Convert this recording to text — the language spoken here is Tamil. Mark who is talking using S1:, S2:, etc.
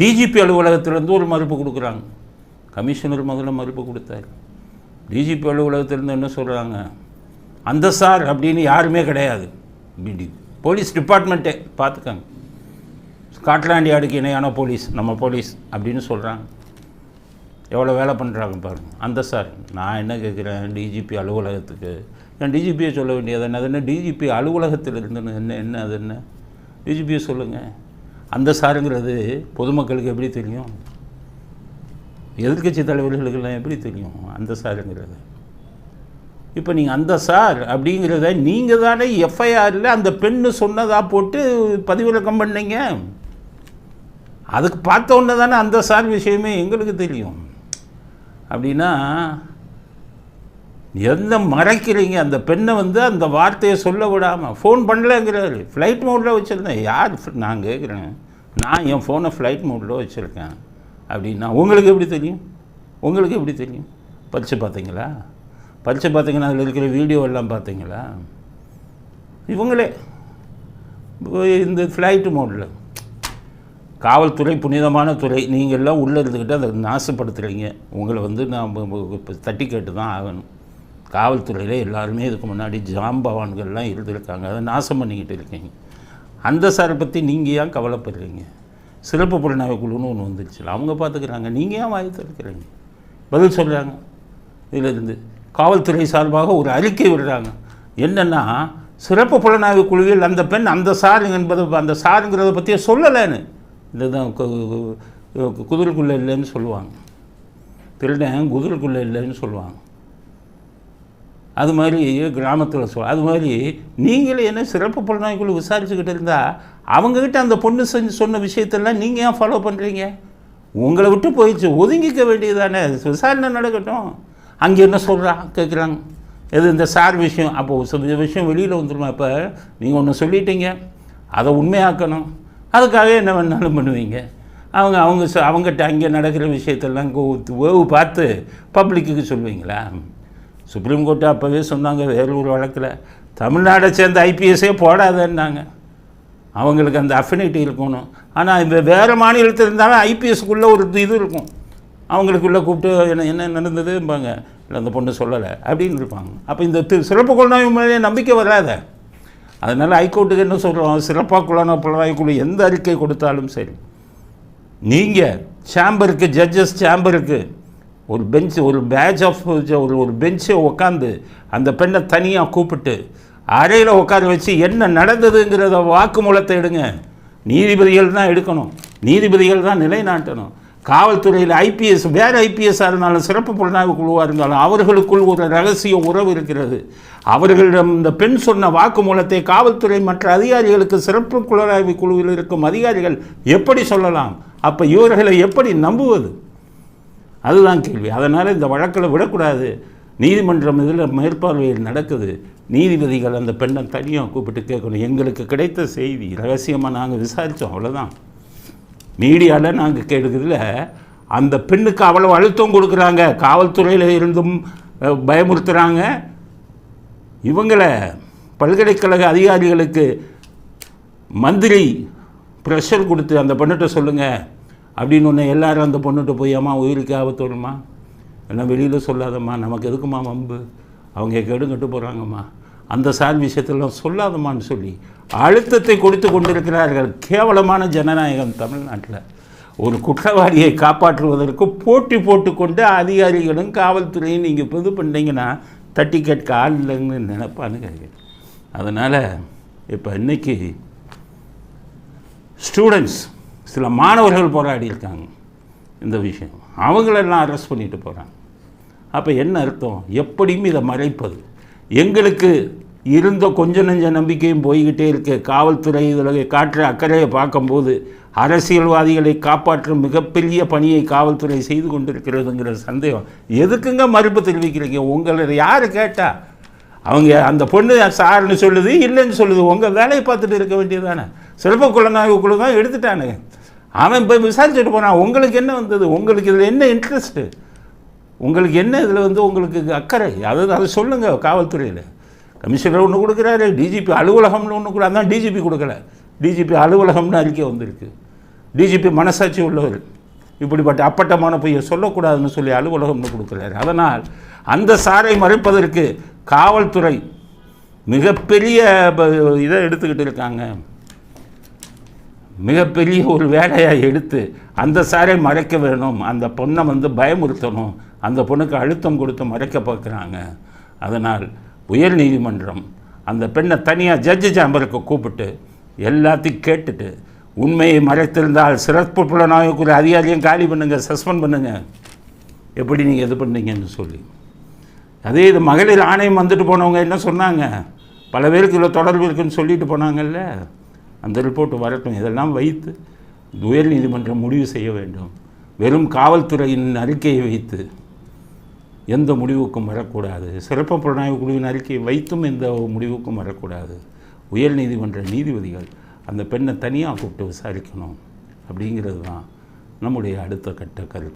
S1: டிஜிபி அலுவலகத்திலேருந்து ஒரு மறுப்பு கொடுக்குறாங்க. கமிஷனர் முதல்ல மறுப்பு கொடுத்தாரு. டிஜிபி அலுவலகத்திலேருந்து என்ன சொல்கிறாங்க அந்த சார் அப்படின்னு யாருமே கிடையாது. பிடி போலீஸ் டிபார்ட்மெண்ட்டே பார்த்துக்கங்க. ஸ்காட்லாண்ட் யார்டுக்கு இணையான போலீஸ் நம்ம போலீஸ் அப்படின்னு சொல்கிறாங்க எவ்வளோ வேலை பண்ணுறாங்க பாருங்க. அந்த சார் நான் என்ன கேட்குறேன்? டிஜிபி அலுவலகத்துக்கு. நான் டிஜிபியை சொல்ல வேண்டியது என்ன அது என்ன டிஜிபி அலுவலகத்தில் இருந்து என்ன என்ன அது என்ன டிஜிபியை சொல்லுங்கள் அந்த சாருங்கிறது பொதுமக்களுக்கு எப்படி தெரியும்? எதிர்க்கட்சி தலைவர்களுக்கெல்லாம் எப்படி தெரியும் அந்த சாருங்கிறது? இப்போ நீங்கள் அந்த சார் அப்படிங்கிறத நீங்கள் தானே எஃப்ஐஆரில் அந்த பெண்ணு சொன்னதாக போட்டு பதிவிறக்கம் பண்ணீங்க. அதுக்கு பார்த்த உடனே தானே அந்த சார் விஷயமே எங்களுக்கு தெரியும். அப்படின்னா எந்த மறைக்கிறீங்க? அந்த பெண்ணை வந்து அந்த வார்த்தையை சொல்ல விடாமல் ஃபோன் பண்ணலங்கிறாரு. ஃப்ளைட் மோடில் வச்சுருந்தேன். யார் நான் கேட்குறேன். நான் என் ஃபோனை ஃப்ளைட் மோடில் வச்சுருக்கேன். அப்படின்னா உங்களுக்கு எப்படி தெரியும்? உங்களுக்கு எப்படி தெரியும்? படித்து பார்த்தீங்களா? படித்து பார்த்தீங்கன்னா அதில் இருக்கிற வீடியோ எல்லாம் பார்த்தீங்களா? இவங்களே. இந்த ஃப்ளைட்டு மோடில் காவல்துறை புனிதமான துறை நீங்கள் எல்லாம் உள்ளே இருந்துக்கிட்டு அதை நாசப்படுத்துகிறீங்க உங்களை வந்து நான் இப்போ தட்டி கேட்டு தான் ஆகணும். காவல்துறையில் எல்லாருமே இதுக்கு முன்னாடி ஜாம்பவான்கள்லாம் இருந்திருக்காங்க. அதை நாசம் பண்ணிக்கிட்டு இருக்கீங்க. அந்த சாரை பற்றி நீங்கள் ஏன் கவலைப்படுறீங்க? சிறப்பு புலனாய்வு குழுன்னு ஒன்று வந்துருச்சு. அவங்க பார்த்துக்கிறாங்க நீங்கள் ஏன் வாய் திறக்கிறீங்க? பதில் சொல்கிறாங்க இதிலிருந்து காவல்துறை சார்பாக ஒரு அறிக்கை விடுறாங்க. என்னென்னா சிறப்பு புலனாய்வு குழுவில் அந்த பெண் அந்த சாருங்க என்பது அந்த சாருங்கிறத பற்றியே சொல்லலைன்னு. இதுதான் குதிரைக்குள்ளே இல்லைன்னு சொல்லுவாங்க. திருடன் குதிரைக்குள்ளே இல்லைன்னு சொல்லுவாங்க. அது மாதிரி கிராமத்தில் சொல் அது மாதிரி நீங்களே என்ன சிறப்பு புலனாய்வுக்குழு விசாரிச்சுக்கிட்டு இருந்தால் அவங்கக்கிட்ட அந்த பொண்ணு செஞ்சு சொன்ன விஷயத்தெல்லாம் நீங்கள் ஏன் ஃபாலோ பண்ணுறீங்க உங்களை விட்டு போயிடுச்சு. ஒதுங்கிக்க வேண்டியதானே விசாரணை நடக்கட்டும். அங்கே என்ன சொல்கிறா கேட்குறாங்க எது இந்த சார் விஷயம்? அப்போது இந்த விஷயம் வெளியில் வந்துடுமா இப்போ? நீங்கள் ஒன்று சொல்லிட்டீங்க. அதை உண்மையாக்கணும். அதுக்காக என்ன வேணாலும் பண்ணுவீங்க. அவங்க அவங்க அவங்ககிட்ட அங்கே நடக்கிற விஷயத்தெல்லாம் கோ- வேவு பார்த்து பப்ளிக்குக்கு சொல்லுவீங்களா? சுப்ரீம் கோர்ட்டு அப்போவே சொன்னாங்க வேலூர் வழக்கில். தமிழ்நாடை சேர்ந்த ஐபிஎஸ்ஸே போடாதன்னாங்க. அவங்களுக்கு அந்த அஃபினிட்டி இருக்கணும். ஆனால் இந்த வேறு மாநிலத்தில் இருந்தாலும் ஐபிஎஸ்க்குள்ளே ஒரு இது இருக்கும். அவங்களுக்குள்ளே கூப்பிட்டு என்ன என்ன நடந்ததும்பாங்க. இல்லை அந்த பொண்ணு சொல்லலை. அப்படின்னு இருப்பாங்க. அப்போ இந்த சிறப்பு குழந்தை மேலே நம்பிக்கை வராத. அதனால் ஹைகோர்ட்டுக்கு என்ன சொல்கிறோம் சிறப்பாக குழந்தை புலனாய்வு குழு எந்த அறிக்கை கொடுத்தாலும் சரி. நீங்கள் சேம்பருக்கு ஜட்ஜஸ் சேம்பருக்கு ஒரு பெஞ்ச் ஒரு பேட்ச் ஆஃப் ஒரு ஒரு பெஞ்சை உட்காந்து அந்த பெண்ணை தனியாக கூப்பிட்டு அறையில் உட்கார வச்சு என்ன நடந்ததுங்கிறத வாக்குமூலத்தை எடுங்க. நீதிபதிகள் தான் எடுக்கணும். நீதிபதிகள் தான் நிலைநாட்டணும். காவல்துறையில் ஐபிஎஸ் வேறு ஐபிஎஸ்ஸாக இருந்தாலும் சிறப்பு புலனாய்வு குழுவாக இருந்தாலும் அவர்களுக்குள் ஒரு ரகசிய உறவு இருக்கிறது. அவர்களிடம் இந்த பெண் சொன்ன வாக்குமூலத்தை காவல்துறை மற்ற அதிகாரிகளுக்கு சிறப்பு புலனாய்வு குழுவில் இருக்கும் அதிகாரிகள் எப்படி சொல்லலாம்? அப்போ இவர்களை எப்படி நம்புவது? அதுதான் கேள்வி. அதனால் இந்த வழக்கில் விடக்கூடாது. நீதிமன்றம் இதில் மேற்பார்வையில் நடக்குது. நீதிபதிகள் அந்த பெண்ணை தனியாக கூப்பிட்டு கேட்கணும். எங்களுக்கு கிடைத்த செய்தி ரகசியமாக நாங்கள் விசாரித்தோம் அவ்வளோதான் மீடியாவில் நாங்கள் கேட்குறதுல அந்த பெண்ணுக்கு அவ்வளோ அழுத்தம் கொடுக்குறாங்க. காவல்துறையில் இருந்தும் பயமுறுத்துகிறாங்க இவங்களை பல்கலைக்கழக அதிகாரிகளுக்கு மந்திரி ப்ரெஷர் கொடுத்து அந்த பெண்ணிட்ட சொல்லுங்கள் அப்படின்னு ஒன்று எல்லாரும் அந்த பொண்ணுகிட்ட போய் அம்மா உயிருக்கு ஆபத்து வருமா? எல்லாம் வெளியில் சொல்லாதம்மா. நமக்கு எதுக்குமா வம்பு? அவங்க கெடுங்கட்டு போகிறாங்கம்மா அந்த சார் விஷயத்தெல்லாம் சொல்லாதம்மான்னு சொல்லி அழுத்தத்தை கொடுத்து கொண்டிருக்கிறார்கள் கேவலமான ஜனநாயகம் தமிழ்நாட்டில். ஒரு குற்றவாளியை காப்பாற்றுவதற்கு போட்டி போட்டுக்கொண்டு அதிகாரிகளும் காவல்துறையும் நீங்கள் இது பண்ணிங்கன்னா தட்டி கேட்க ஆள் இல்லைன்னு நினைப்பான்னு கேட்குறேன். அதனால் இப்போ இன்னைக்கு ஸ்டூடெண்ட்ஸ் சில மாணவர்கள் போராடி இருக்காங்க இந்த விஷயம். அவங்களெல்லாம் அரெஸ்ட் பண்ணிட்டு போகிறாங்க அப்போ என்ன அர்த்தம்? எப்படியும் இதை மறைப்பது. எங்களுக்கு இருந்த கொஞ்ச நெஞ்ச நம்பிக்கையும் போய்கிட்டே இருக்கு. காவல்துறை இதில் காட்டுற அக்கறையை பார்க்கும்போது அரசியல்வாதிகளை காப்பாற்றும் மிகப்பெரிய பணியை காவல்துறை செய்து கொண்டிருக்கிறதுங்கிற சந்தேகம். எதுக்குங்க மறுப்பு தெரிவிக்கிறீங்க? உங்களை யார் கேட்டா? அவங்க அந்த பொண்ணு சார்னு சொல்லுது இல்லைன்னு சொல்லுது. உங்கள் வேலையை பார்த்துட்டு இருக்க வேண்டியதானே சிறப்பு குழந்தைங்க குழு தான் எடுத்துட்டானுங்க அவன் போய் விசாரிச்சுட்டு போனான் உங்களுக்கு என்ன வந்தது? உங்களுக்கு இதில் என்ன இன்ட்ரெஸ்ட்டு உங்களுக்கு என்ன இதில் வந்து உங்களுக்கு அக்கறை? அதாவது அதை சொல்லுங்கள் காவல்துறையில். கமிஷனர் ஒன்று கொடுக்குறாரு டிஜிபி அலுவலகம்னு ஒன்று கூட அதான் டிஜிபி கொடுக்கல. டிஜிபி அலுவலகம்னு அறிக்கை வந்திருக்கு. டிஜிபி மனசாட்சி உள்ளவர். இப்படிப்பட்ட அப்பட்டமான பொய்யை சொல்லக்கூடாதுன்னு சொல்லி அலுவலகம்னு கொடுக்குறாரு. அதனால் அந்த சாரை மறைப்பதற்கு காவல்துறை மிகப்பெரிய இதை எடுத்துக்கிட்டு இருக்காங்க. மிகப்பெரிய ஒரு வேலையாக எடுத்து அந்த சாரை மறைக்க வேணும். அந்த பொண்ணை வந்து பயமுறுத்தணும். அந்த பொண்ணுக்கு அழுத்தம் கொடுத்து மறைக்க பார்க்குறாங்க. அதனால் உயர் நீதிமன்றம் அந்த பெண்ணை தனியாக ஜட்ஜு சாம்பருக்கு கூப்பிட்டு எல்லாத்தையும் கேட்டுட்டு உண்மையை மறைத்திருந்தால் சிறப்பு புலனாய்வுக்குரிய அதிகாரியும் காலி பண்ணுங்கள் சஸ்பெண்ட் பண்ணுங்கள் எப்படி நீங்கள் இது பண்ணீங்கன்னு சொல்லி. அதே இது மகளிர் ஆணையம் வந்துட்டு போனவங்க என்ன சொன்னாங்க? பல பேருக்கு இதில் தொடர்பு இருக்குன்னு சொல்லிட்டு போனாங்கல்ல. அந்த ரிப்போர்ட் வரட்டும். இதெல்லாம் வைத்து உயர் நீதிமன்றம் முடிவு செய்ய வேண்டும். வெறும் காவல்துறையின் அறிக்கையை வைத்து எந்த முடிவுக்கும் வரக்கூடாது. சிறப்பு புலனாய்வு குழுவின் அறிக்கையை வைத்தும் எந்த முடிவுக்கும் வரக்கூடாது. உயர் நீதிமன்ற நீதிபதிகள் அந்த பெண்ணை தனியாக கூப்பிட்டு விசாரிக்கணும். அப்படிங்கிறது தான் நம்முடைய அடுத்த கட்ட கருத்து.